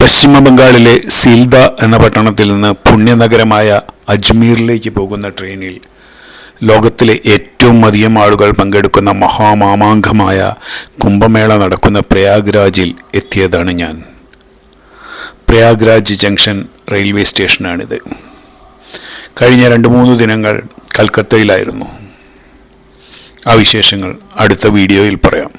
പശ്ചിമ ബംഗാളിലെ സീൽദ എന്ന പട്ടണത്തിൽ നിന്ന് പുണ്യനഗരമായ അജ്മീറിലേക്ക് പോകുന്ന ട്രെയിനിൽ ലോകത്തിലെ ഏറ്റവും അധികം ആളുകൾ പങ്കെടുക്കുന്ന മഹാമാമാങ്കമായ കുംഭമേള നടക്കുന്ന പ്രയാഗ്രാജിൽ എത്തിയതാണ് ഞാൻ. പ്രയാഗ്രാജ് ജംഗ്ഷൻ റെയിൽവേ സ്റ്റേഷനാണിത്. കഴിഞ്ഞ രണ്ട് മൂന്ന് ദിനങ്ങൾ കൽക്കത്തയിലായിരുന്നു. ആ വിശേഷങ്ങൾ അടുത്ത വീഡിയോയിൽ പറയാം.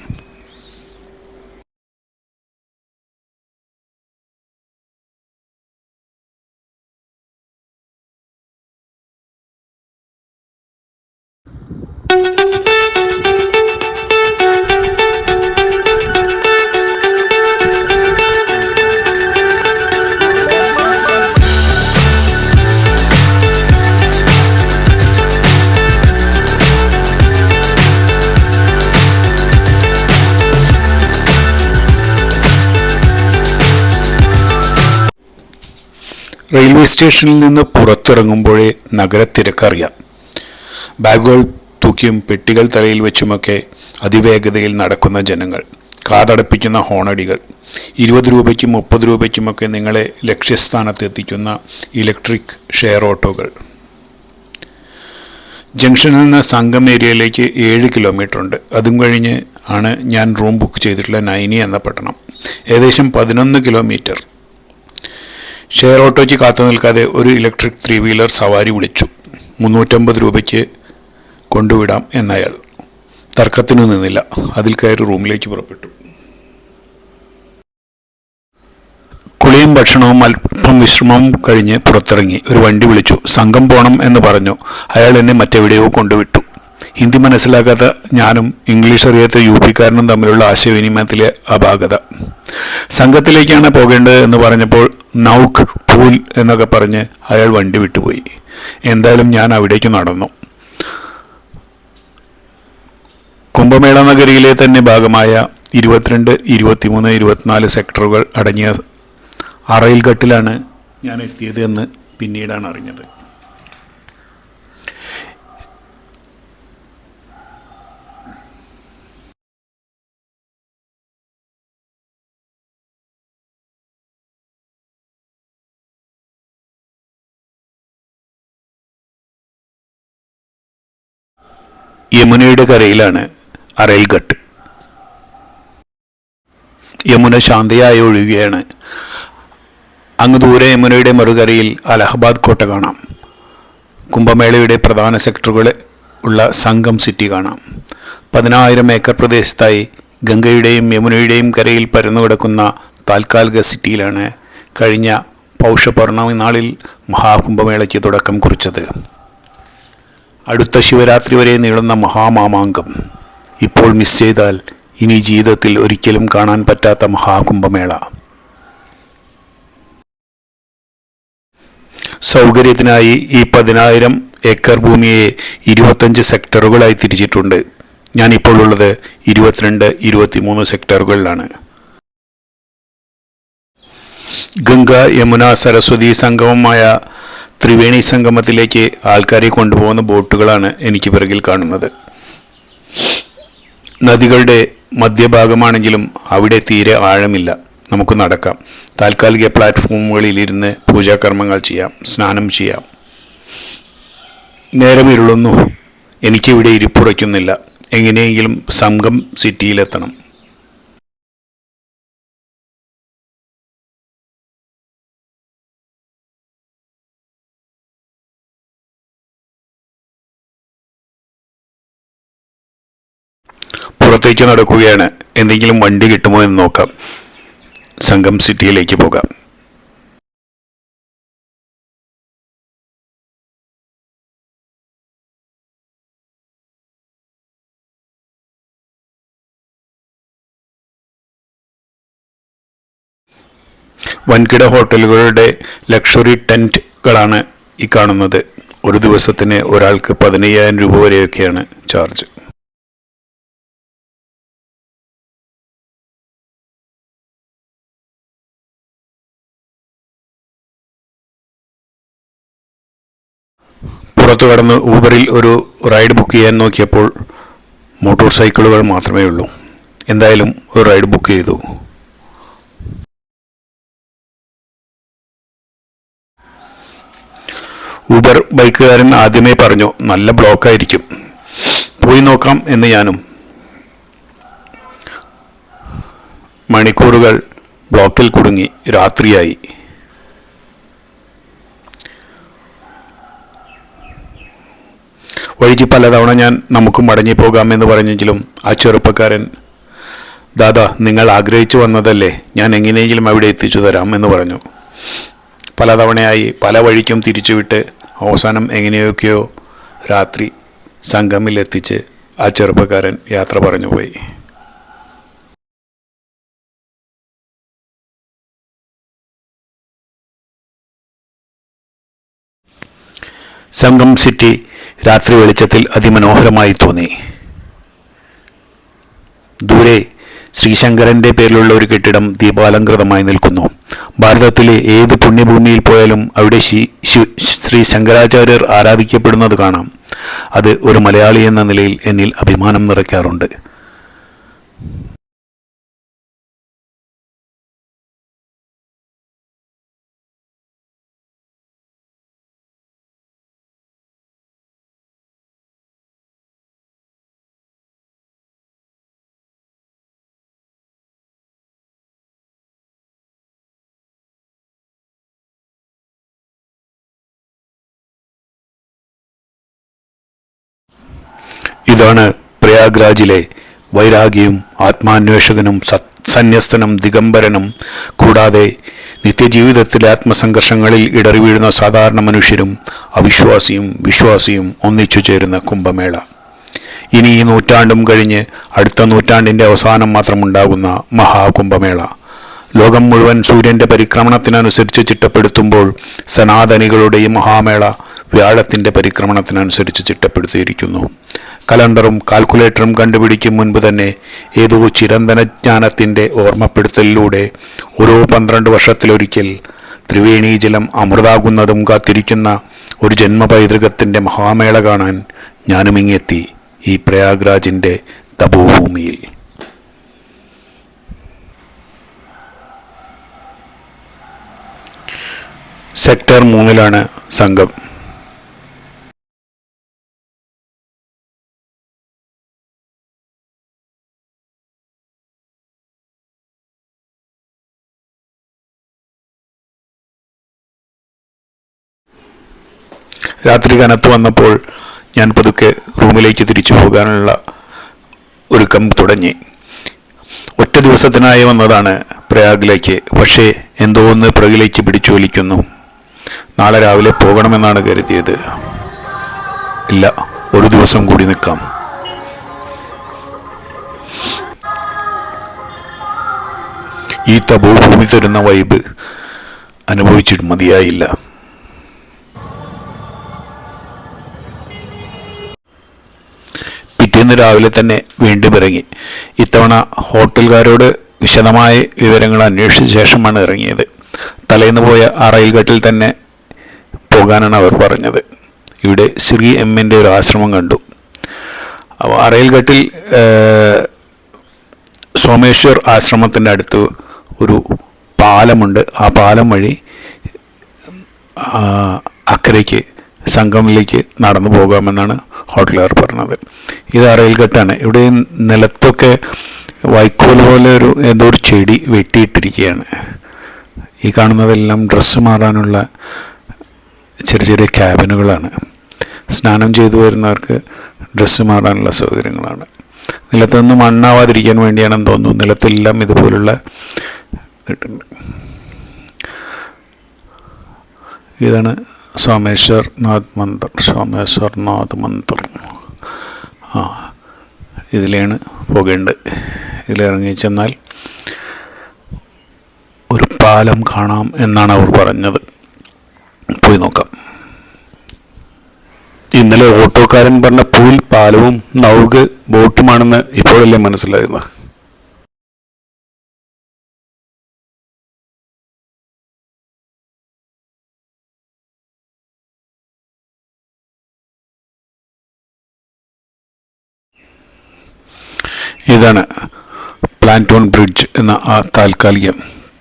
റെയിൽവേ സ്റ്റേഷനിൽ നിന്ന് പുറത്തിറങ്ങുമ്പോഴേ നഗരത്തിരക്കറിയാം. ബാഗുകൾ തൂക്കിയും പെട്ടികൾ തലയിൽ വെച്ചുമൊക്കെ അതിവേഗതയിൽ നടക്കുന്ന ജനങ്ങൾ കാതടപ്പിക്കുന്ന ഹോണടികൾ. ഇരുപത് രൂപയ്ക്കും മുപ്പത് രൂപയ്ക്കുമൊക്കെ നിങ്ങളെ ലക്ഷ്യസ്ഥാനത്ത് എത്തിക്കുന്ന ഇലക്ട്രിക് ഷെയർ ഓട്ടോകൾ. ജംഗ്ഷനിൽ നിന്ന് സംഗം ഏരിയയിലേക്ക് ഏഴ് കിലോമീറ്റർ ഉണ്ട് അതും കഴിഞ്ഞ് ആണ് ഞാൻ റൂം ബുക്ക് ചെയ്തിട്ടുള്ള നൈനി എന്ന പട്ടണം. ഏകദേശം പതിനൊന്ന് കിലോമീറ്റർ. ഷെയർ ഓട്ടോയ്ക്ക് കാത്തു നിൽക്കാതെ ഒരു ഇലക്ട്രിക് ത്രീ വീലർ സവാരി വിളിച്ചു. മുന്നൂറ്റമ്പത് രൂപയ്ക്ക് കൊണ്ടുവിടാം എന്നയാൾ. തർക്കത്തിനു നിന്നില്ല. അതിൽ കയറി റൂമിലേക്ക് പുറപ്പെട്ടു. കുളിയും ഭക്ഷണവും അല്പം വിശ്രമവും കഴിഞ്ഞ് പുറത്തിറങ്ങി. ഒരു വണ്ടി വിളിച്ചു. സംഘം പോണം എന്ന് പറഞ്ഞു. അയാൾ എന്നെ മറ്റെവിടെയോ കൊണ്ടുവിട്ടു. ഹിന്ദി മനസ്സിലാക്കാത്ത ഞാനും ഇംഗ്ലീഷ് അറിയാത്ത യു പിക്കാരനും തമ്മിലുള്ള ആശയവിനിമയത്തിലെ അപാകത. സംഘത്തിലേക്കാണ് പോകേണ്ടത് എന്ന് പറഞ്ഞപ്പോൾ നൗക്ക് പൂൽ എന്നൊക്കെ പറഞ്ഞ് അയാൾ വണ്ടി വിട്ടുപോയി. എന്തായാലും ഞാൻ അവിടേക്ക് നടന്നു. കുംഭമേള നഗരിയിലെ തന്നെ ഭാഗമായ ഇരുപത്തിരണ്ട് ഇരുപത്തിമൂന്ന് ഇരുപത്തിനാല് സെക്ടറുകൾ അടങ്ങിയ അറയിൽഘട്ടിലാണ് ഞാൻ എത്തിയത് എന്ന് പിന്നീടാണ് അറിഞ്ഞത്. യമുനയുടെ കരയിലാണ് അറയിൽഘട്ട് യമുന ശാന്തയായി ഒഴുകുകയാണ്. അങ്ങ് ദൂരെ യമുനയുടെ മറുകരയിൽ അലഹബാദ് കോട്ട കാണാം. കുംഭമേളയുടെ പ്രധാന സെക്ടറുകൾ ഉള്ള സംഗം സിറ്റി കാണാം. പതിനായിരം ഏക്കർ പ്രദേശത്തായി ഗംഗയുടെയും യമുനയുടെയും കരയിൽ പരന്നു കിടക്കുന്ന താൽക്കാലിക സിറ്റിയിലാണ് കഴിഞ്ഞ പൗഷപൗർണമി നാളിൽ മഹാകുംഭമേളയ്ക്ക് തുടക്കം കുറിച്ചത്. അടുത്ത ശിവരാത്രി വരെ നീളുന്ന മഹാമാമാങ്കം. ഇപ്പോൾ മിസ് ചെയ്താൽ ഇനി ജീവിതത്തിൽ ഒരിക്കലും കാണാൻ പറ്റാത്ത മഹാകുംഭമേള. സൗകര്യത്തിനായി ഈ പതിനായിരം ഏക്കർ ഭൂമിയെ ഇരുപത്തഞ്ച് സെക്ടറുകളായി തിരിച്ചിട്ടുണ്ട്. ഞാനിപ്പോൾ ഉള്ളത് ഇരുപത്തിരണ്ട് ഇരുപത്തിമൂന്ന് സെക്ടറുകളിലാണ്. ഗംഗ യമുന സരസ്വതി സംഗമമായ ത്രിവേണി സംഗമത്തിലേക്ക് ആൾക്കാരെ കൊണ്ടുപോകുന്ന ബോട്ടുകളാണ് എനിക്ക് പിറകിൽ കാണുന്നത്. നദികളുടെ മധ്യഭാഗമാണെങ്കിലും അവിടെ തീരെ ആഴമില്ല. നമുക്ക് നടക്കാം. താൽക്കാലിക പ്ലാറ്റ്ഫോമുകളിൽ ഇരുന്ന് പൂജാകർമ്മങ്ങൾ ചെയ്യാം. സ്നാനം ചെയ്യാം. നേരം ഇരുളുന്നു. എനിക്കിവിടെ ഇരിപ്പുറയ്ക്കുന്നില്ല. എങ്ങനെയെങ്കിലും സംഘം സിറ്റിയിലെത്തണം. പുറത്തേക്ക് നടക്കുകയാണ്. എന്തെങ്കിലും വണ്ടി കിട്ടുമോ എന്ന് നോക്കാം. സംഘം സിറ്റിയിലേക്ക് പോകാം. വൻകിട ഹോട്ടലുകളുടെ ലക്ഷറി ടെന്റുകളാണ് ഈ കാണുന്നത്. ഒരു ദിവസത്തിന് ഒരാൾക്ക് പതിനയ്യായിരം രൂപ വരെയൊക്കെയാണ് ചാർജ്. പുറത്തു കടന്ന് ഊബറിൽ ഒരു റൈഡ് ബുക്ക് ചെയ്യാൻ നോക്കിയപ്പോൾ മോട്ടോർ സൈക്കിളുകൾ മാത്രമേ ഉള്ളൂ. എന്തായാലും ഒരു റൈഡ് ബുക്ക് ചെയ്തു. ഊബർ ബൈക്കുകാരൻ ആദ്യമേ പറഞ്ഞു നല്ല ബ്ലോക്കായിരിക്കും പോയി നോക്കാം എന്ന് ഞാനും. മണിക്കൂറുകൾ ബ്ലോക്കിൽ കുടുങ്ങി. രാത്രിയായി. വഴിക്ക് പലതവണ ഞാൻ നമുക്ക് മടങ്ങി പോകാമെന്ന് പറഞ്ഞെങ്കിലും ആ ചെറുപ്പക്കാരൻ ദാദാ നിങ്ങൾ ആഗ്രഹിച്ചു വന്നതല്ലേ ഞാൻ എങ്ങനെയെങ്കിലും അവിടെ എത്തിച്ചു തരാം എന്ന് പറഞ്ഞു. പലതവണയായി പല വഴിക്കും തിരിച്ചുവിട്ട് അവസാനം എങ്ങനെയൊക്കെയോ രാത്രി സംഗമിലെത്തിച്ച് ആ ചെറുപ്പക്കാരൻ യാത്ര പറഞ്ഞുപോയി. സംഗം സിറ്റി രാത്രി വെളിച്ചത്തിൽ അതിമനോഹരമായി തോന്നി. ദൂരെ ശ്രീശങ്കരന്റെ പേരിലുള്ള ഒരു കെട്ടിടം ദീപാലങ്കൃതമായി നിൽക്കുന്നു. ഭാരതത്തിലെ ഏത് പുണ്യഭൂമിയിൽ പോയാലും അവിടെ ശ്രീ ശങ്കരാചാര്യർ ആരാധിക്കപ്പെടുന്നത് കാണാം. അത് ഒരു മലയാളി എന്ന നിലയിൽ എന്നിൽ അഭിമാനം നിറയ്ക്കാറുണ്ട്. ഇതാണ് പ്രയാഗ്രാജിലെ വൈരാഗിയും ആത്മാന്വേഷകനും സത് സന്യസ്തനും ദിഗംബരനും. കൂടാതെ നിത്യജീവിതത്തിലെ ആത്മസംഘർഷങ്ങളിൽ ഇടറിവീഴുന്ന സാധാരണ മനുഷ്യരും അവിശ്വാസിയും വിശ്വാസിയും ഒന്നിച്ചു ചേരുന്ന കുംഭമേള. ഇനി ഈ നൂറ്റാണ്ടും കഴിഞ്ഞ് അടുത്ത നൂറ്റാണ്ടിന്റെ അവസാനം മാത്രമുണ്ടാകുന്ന മഹാകുംഭമേള. ലോകം മുഴുവൻ സൂര്യന്റെ പരിക്രമണത്തിനനുസരിച്ച് ചിട്ടപ്പെടുത്തുമ്പോൾ സനാതനികളുടെ ഈ മഹാമേള വ്യാഴത്തിന്റെ പരിക്രമണത്തിനനുസരിച്ച് ചിട്ടപ്പെടുത്തിയിരിക്കുന്നു. കലണ്ടറും കാൽക്കുലേറ്ററും കണ്ടുപിടിക്കും മുൻപ് തന്നെ ഏതോ ചിരന്തനജ്ഞാനത്തിന്റെ ഓർമ്മപ്പെടുത്തലിലൂടെ ഓരോ പന്ത്രണ്ട് വർഷത്തിലൊരിക്കൽ ത്രിവേണി ജലം അമൃതാകുന്നതും കാത്തിരിക്കുന്ന ഒരു ജന്മപൈതൃകത്തിന്റെ മഹാമേള കാണാൻ ഞാനും ഇങ്ങെത്തി ഈ പ്രയാഗ്രാജിന്റെ തപോഭൂമിയിൽ. സെക്ടർ മൂന്നിലാണ് സംഘം. രാത്രി കനത്ത് വന്നപ്പോൾ ഞാൻ പതുക്കെ റൂമിലേക്ക് തിരിച്ചു പോകാനുള്ള ഒരുക്കം തുടങ്ങി. ഒറ്റ ദിവസത്തിനായി വന്നതാണ് പ്രയാഗിലേക്ക്. പക്ഷേ എന്തോ ഒന്ന് പ്രകിലേക്ക് പിടിച്ചു വലിക്കുന്നു നാളെ രാവിലെ പോകണമെന്നാണ് കരുതിയത്. ഇല്ല ഒരു ദിവസം കൂടി നിൽക്കാം. ഈ തപോ ഭൂമി തരുന്ന വൈബ് അനുഭവിച്ചിട്ട് മതിയായില്ല. പിറ്റേന്ന് രാവിലെ തന്നെ വീണ്ടും ഇറങ്ങി. ഇത്തവണ ഹോട്ടലുകാരോട് വിശദമായ വിവരങ്ങൾ അന്വേഷിച്ച ശേഷമാണ് ഇറങ്ങിയത്. തലേന്ന് പോയ ആ റെയിൽഘട്ടിൽ തന്നെ പോകാനാണ് അവർ പറഞ്ഞത്. ഇവിടെ ശ്രീ എമ്മിന്റെ ഒരു ആശ്രമം കണ്ടു. അപ്പോൾ ആ റെയിൽഘട്ടിൽ സോമേശ്വർ ആശ്രമത്തിന്റെ അടുത്ത് ഒരു പാലമുണ്ട്. ആ പാലം വഴി അക്കരയ്ക്ക് സംഗമിലേക്ക് നടന്നു പോകാമെന്നാണ് ഹോട്ടലുകാർ പറഞ്ഞത്. ഇത് അറയിൽഘട്ടാണ് ഇവിടെ നിലത്തൊക്കെ വൈക്കോൽ പോലെ ഒരു എന്തോ ഒരു ചെടി വെട്ടിയിട്ടിരിക്കുകയാണ്. ഈ കാണുന്നതെല്ലാം ഡ്രസ്സ് മാറാനുള്ള ചെറിയ ചെറിയ ക്യാബിനുകളാണ്. സ്നാനം ചെയ്തു വരുന്നവർക്ക് ഡ്രസ്സ് മാറാനുള്ള സൗകര്യങ്ങളാണ്. നിലത്തുനിന്ന് മണ്ണാവാതിരിക്കാൻ വേണ്ടിയാണെന്ന് തോന്നുന്നു. നിലത്തെല്ലാം ഇതുപോലുള്ള ഇതാണ് സോമേശ്വർ നാഥ് മന്ദിർ സോമേശ്വർ നാഥ് മന്ദിർ ആ ഇതിലാണ് പോകേണ്ടത്. ഇതിലിറങ്ങി ചെന്നാൽ ഒരു പാലം കാണാം എന്നാണ് അവർ പറഞ്ഞത്. പോയി നോക്കാം. ഇന്നലെ ഓട്ടോക്കാരൻ പറഞ്ഞ പൂൽ പാലവും നൗക് ബോട്ടുമാണെന്ന് ഇപ്പോഴല്ലേ മനസ്സിലായത്. ഇതാണ് പ്ലാന്റോൺ ബ്രിഡ്ജ് എന്ന ആ താൽക്കാലിക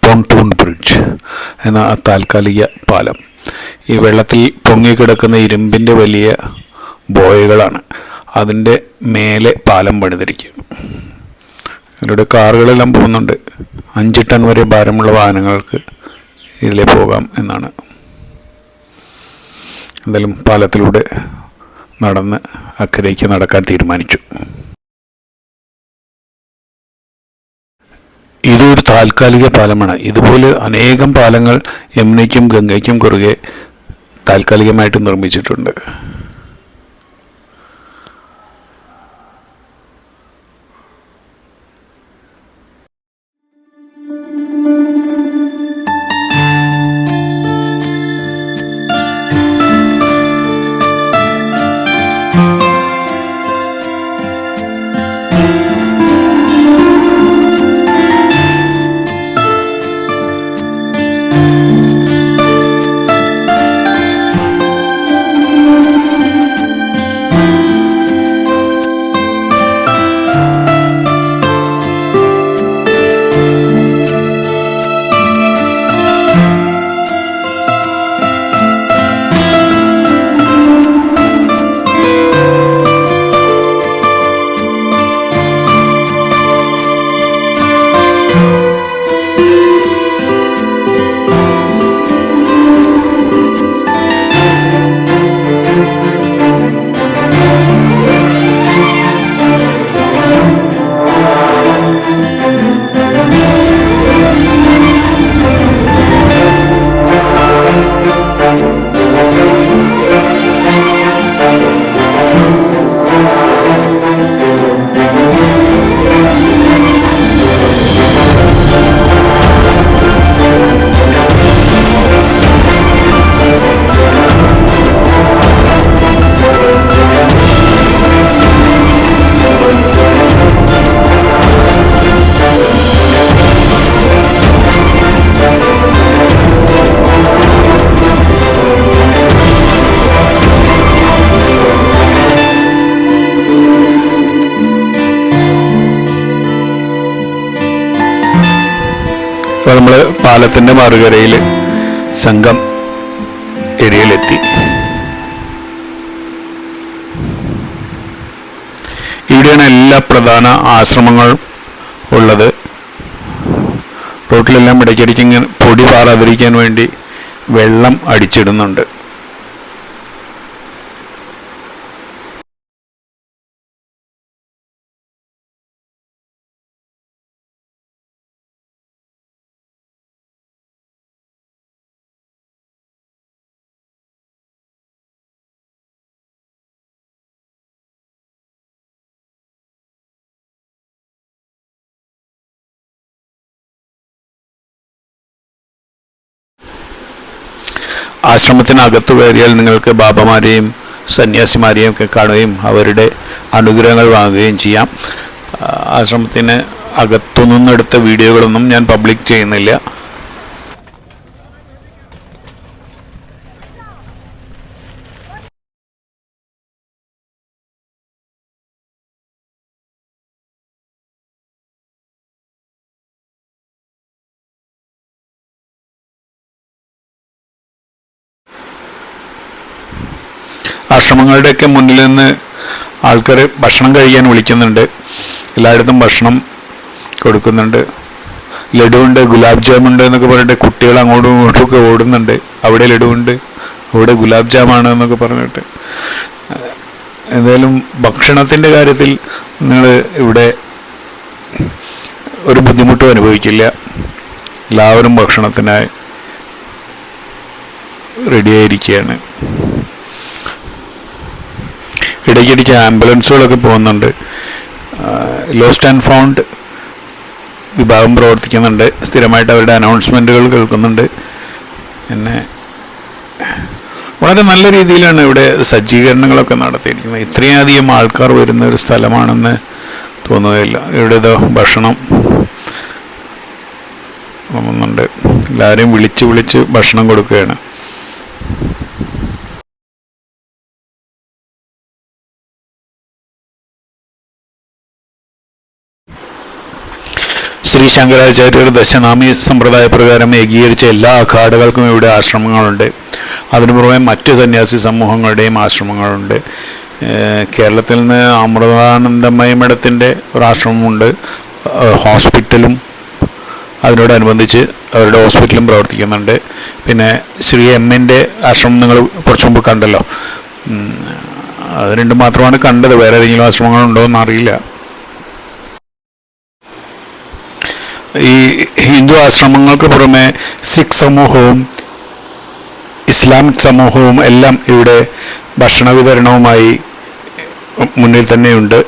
പോൺടൂൺ ബ്രിഡ്ജ് എന്ന ആ താൽക്കാലിക പാലം. ഈ വെള്ളത്തിൽ പൊങ്ങിക്കിടക്കുന്ന ഇരുമ്പിന്റെ വലിയ ബോയകളാണ് അതിന്റെ മേലെ പാലം പണിതിരിക്കും. ഇതിലൂടെ കാറുകളെല്ലാം പോകുന്നുണ്ട്. അഞ്ച് ടൺ വരെ ഭാരമുള്ള വാഹനങ്ങൾക്ക് ഇതിലെ പോകാം എന്നാണ്. എന്തായാലും പാലത്തിലൂടെ നടന്ന് അക്കരയ്ക്ക് നടക്കാൻ തീരുമാനിച്ചു. ഇതൊരു താൽക്കാലിക പാലമാണ്. ഇതുപോലെ അനേകം പാലങ്ങൾ യമുനയ്ക്കും ഗംഗയ്ക്കും കുറുകെ താൽക്കാലികമായിട്ട് നിർമ്മിച്ചിട്ടുണ്ട്. നമ്മൾ പാലത്തിന്റെ മറുകരയിൽ സംഘം ഏരിയയിലെത്തി. ഇവിടെയാണ് എല്ലാ പ്രധാന ആശ്രമങ്ങൾ ഉള്ളത്. റോട്ടിലെല്ലാം ഇടയ്ക്കിടയ്ക്ക് ഇങ്ങനെ പൊടി പാറാതിരിക്കാൻ വേണ്ടി വെള്ളം അടിച്ചിടുന്നുണ്ട്. ആശ്രമത്തിനകത്തു കയറിയാൽ നിങ്ങൾക്ക് ബാബമാരെയും സന്യാസിമാരെയും ഒക്കെ കാണുകയും അവരുടെ അനുഗ്രഹങ്ങൾ വാങ്ങുകയും ചെയ്യാം. ആശ്രമത്തിന് അകത്തുനിന്നെടുത്ത വീഡിയോകളൊന്നും ഞാൻ പബ്ലിക് ചെയ്യുന്നില്ല. ആശ്രമങ്ങളുടെയൊക്കെ മുന്നിൽ നിന്ന് ആൾക്കാർ ഭക്ഷണം കഴിക്കാൻ വിളിക്കുന്നുണ്ട്. എല്ലായിടത്തും ഭക്ഷണം കൊടുക്കുന്നുണ്ട്. ലഡുവുണ്ട് ഗുലാബ് ജാമുണ്ട് എന്നൊക്കെ പറഞ്ഞിട്ട് കുട്ടികൾ അങ്ങോട്ടും ഇങ്ങോട്ടും ഒക്കെ ഓടുന്നുണ്ട്. അവിടെ ലഡുവുണ്ട് അവിടെ ഗുലാബ് ജാമാണ് എന്നൊക്കെ പറഞ്ഞിട്ട്. എന്തായാലും ഭക്ഷണത്തിന്റെ കാര്യത്തിൽ നിങ്ങൾ ഇവിടെ ഒരു ബുദ്ധിമുട്ടും അനുഭവിക്കില്ല. എല്ലാവരും ഭക്ഷണത്തിനായി റെഡിയായിരിക്കുകയാണ് ഇടയ്ക്കിടയ്ക്ക് ആംബുലൻസുകളൊക്കെ പോകുന്നുണ്ട്. ലോസ്റ്റ് ആൻഡ് ഫൗണ്ട് വിഭാഗം പ്രവർത്തിക്കുന്നുണ്ട്. സ്ഥിരമായിട്ട് അവരുടെ അനൗൺസ്മെന്റുകൾ കേൾക്കുന്നുണ്ട്. പിന്നെ വളരെ നല്ല രീതിയിലാണ് ഇവിടെ സജ്ജീകരണങ്ങളൊക്കെ നടത്തിയിരിക്കുന്നത്. ഇത്രയധികം ആൾക്കാർ വരുന്ന ഒരു സ്ഥലമാണെന്ന് തോന്നുകയില്ല. ഇവിടെ ഇതോ ഭക്ഷണം ണ്ട് എല്ലാവരെയും വിളിച്ച് വിളിച്ച് ഭക്ഷണം കൊടുക്കുകയാണ്. ശ്രീ ശങ്കരാചാര്യർ ദശനാമി സമ്പ്രദായ പ്രകാരം ഏകീകരിച്ച എല്ലാ അഖാഡകൾക്കും ഇവിടെ ആശ്രമങ്ങളുണ്ട്. അതിനു പുറമെ മറ്റ് സന്യാസി സമൂഹങ്ങളുടെയും ആശ്രമങ്ങളുണ്ട്. കേരളത്തിൽ നിന്ന് അമൃതാനന്ദമയ മഠത്തിന്റെ ഒരു ആശ്രമമുണ്ട്. ഏഹ് ഹോസ്പിറ്റലും അതിനോടനുബന്ധിച്ച് അവരുടെ ഹോസ്പിറ്റലും പ്രവർത്തിക്കുന്നുണ്ട്. പിന്നെ ശ്രീ എമ്മിന്റെ ആശ്രമം നിങ്ങൾ കുറച്ച് മുമ്പ് കണ്ടല്ലോ. അത് രണ്ടും മാത്രമാണ് കണ്ടത്. വേറെ ഏതെങ്കിലും ആശ്രമങ്ങളുണ്ടോ എന്ന് ഈ ഹിന്ദു ആശ്രമങ്ങൾക്ക് പുറമെ സിഖ് സമൂഹവും ഇസ്ലാമിക് സമൂഹവും എല്ലാം ഇവിടെ ഭക്ഷണ വിതരണവുമായി മുന്നിൽ തന്നെയുണ്ട്.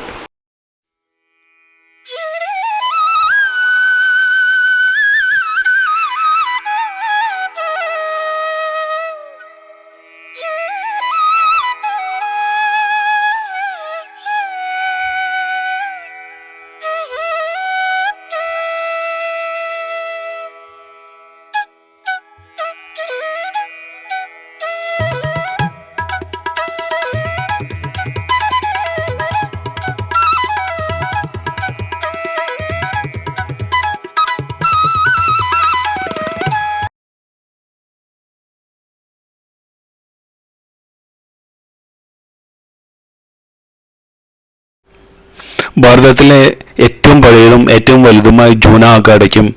ഭാരതത്തിലെ ഏറ്റവും പഴയതും ഏറ്റവും വലുതുമായ ജൂന അഖാഡയ്ക്കും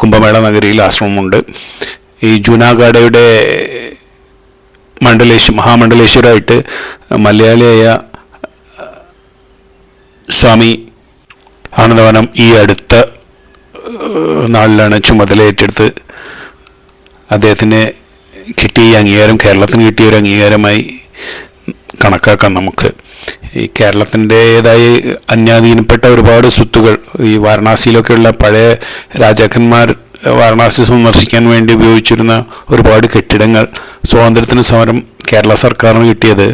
കുംഭമേള നഗരിയിൽ ആശ്രമമുണ്ട്. ഈ ജൂന അഖാഡയുടെ മണ്ഡലേശ്വർ മഹാമണ്ഡലേശ്വരായിട്ട് മലയാളിയായ സ്വാമി ആനന്ദവനം ഈ അടുത്ത നാളിലാണ് ചുമതല ഏറ്റെടുത്ത് അദ്ദേഹത്തിന് കിട്ടിയ അംഗീകാരം കേരളത്തിന് കിട്ടിയ ഒരു അംഗീകാരമായി കണക്കാക്കാം നമുക്ക്. ഈ കേരളത്തിന്റെതായി അന്യാധീനപ്പെട്ട ഒരുപാട് സ്വത്തുകൾ ഈ വാരണാസിയിലൊക്കെയുള്ള പഴയ രാജാക്കന്മാർ വാരണാസി സന്ദർശിക്കാൻ വേണ്ടി ഉപയോഗിച്ചിരുന്ന ഒരുപാട് കെട്ടിടങ്ങൾ സ്വാതന്ത്ര്യത്തിന് സമരം കേരള സർക്കാരിന് കിട്ടിയത്.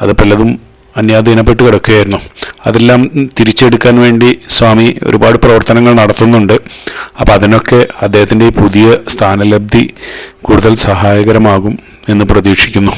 അത് പലതും അന്യാധീനപ്പെട്ട് കിടക്കുകയായിരുന്നു. അതെല്ലാം തിരിച്ചെടുക്കാൻ വേണ്ടി സ്വാമി ഒരുപാട് പ്രവർത്തനങ്ങൾ നടത്തുന്നുണ്ട്. അപ്പോൾ അതിനൊക്കെ അദ്ദേഹത്തിന്റെ പുതിയ സ്ഥാനലബ്ധി കൂടുതൽ സഹായകരമാകും എന്ന് പ്രതീക്ഷിക്കുന്നു.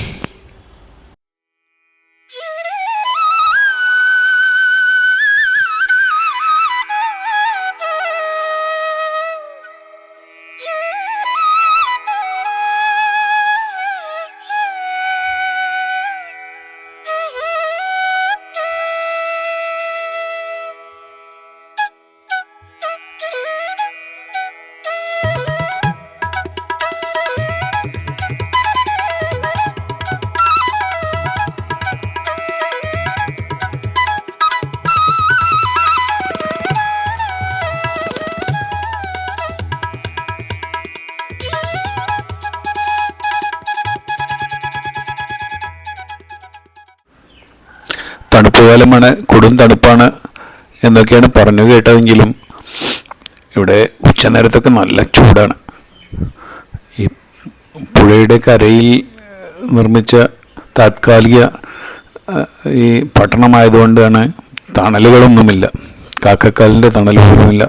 കാലമാണ് കൊടും തണുപ്പാണ് എന്നൊക്കെയാണ് പറഞ്ഞു കേട്ടതെങ്കിലും ഇവിടെ ഉച്ചനേരത്തൊക്കെ നല്ല ചൂടാണ്. ഈ പുഴയുടെ കരയിൽ നിർമ്മിച്ച താത്കാലിക ഈ പട്ടണമായതുകൊണ്ടാണ് തണലുകളൊന്നുമില്ല. കാക്കക്കാലിന്റെ തണൽ പോലുമില്ല.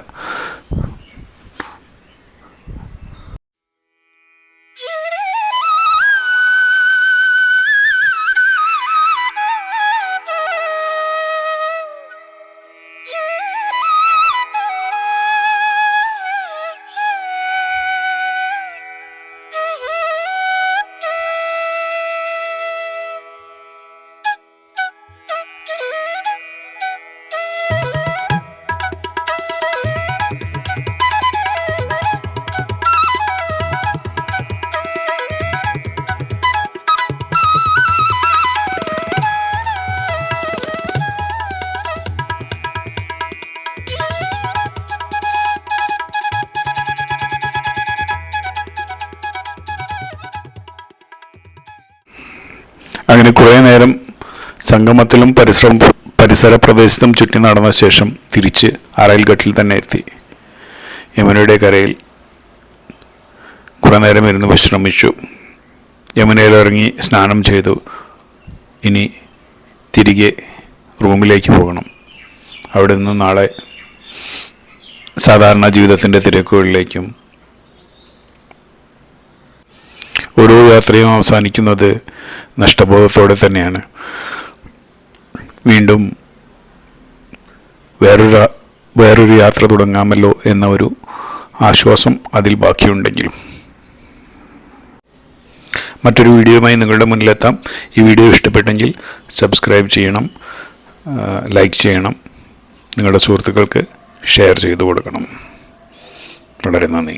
അങ്ങനെ കുറേ നേരം സംഗമത്തിലും പരിശ്രമ പരിസര പ്രദേശത്തും ചുറ്റി നടന്ന ശേഷം തിരിച്ച് അറയിൽഘട്ടിൽ തന്നെ എത്തി. യമുനയുടെ കരയിൽ കുറേ നേരം ഇരുന്ന് വിശ്രമിച്ചു. യമുനയിലിറങ്ങി സ്നാനം ചെയ്തു. ഇനി തിരികെ റൂമിലേക്ക് പോകണം. അവിടെ നിന്ന് നാളെ സാധാരണ ജീവിതത്തിന്റെ തിരക്കുകളിലേക്കും ഓരോ യാത്രയും അവസാനിക്കുന്നത് നഷ്ടബോധത്തോടെ തന്നെയാണ്. വീണ്ടും വേറൊരു വേറൊരു യാത്ര തുടങ്ങാമല്ലോ എന്ന ഒരു ആശ്വാസം അതിൽ ബാക്കിയുണ്ടെങ്കിലും മറ്റൊരു വീഡിയോയുമായി നിങ്ങളുടെ മുന്നിലെത്താം. ഈ വീഡിയോ ഇഷ്ടപ്പെട്ടെങ്കിൽ സബ്സ്ക്രൈബ് ചെയ്യണം ലൈക്ക് ചെയ്യണം നിങ്ങളുടെ സുഹൃത്തുക്കൾക്ക് ഷെയർ ചെയ്തു കൊടുക്കണം. വളരെ നന്ദി.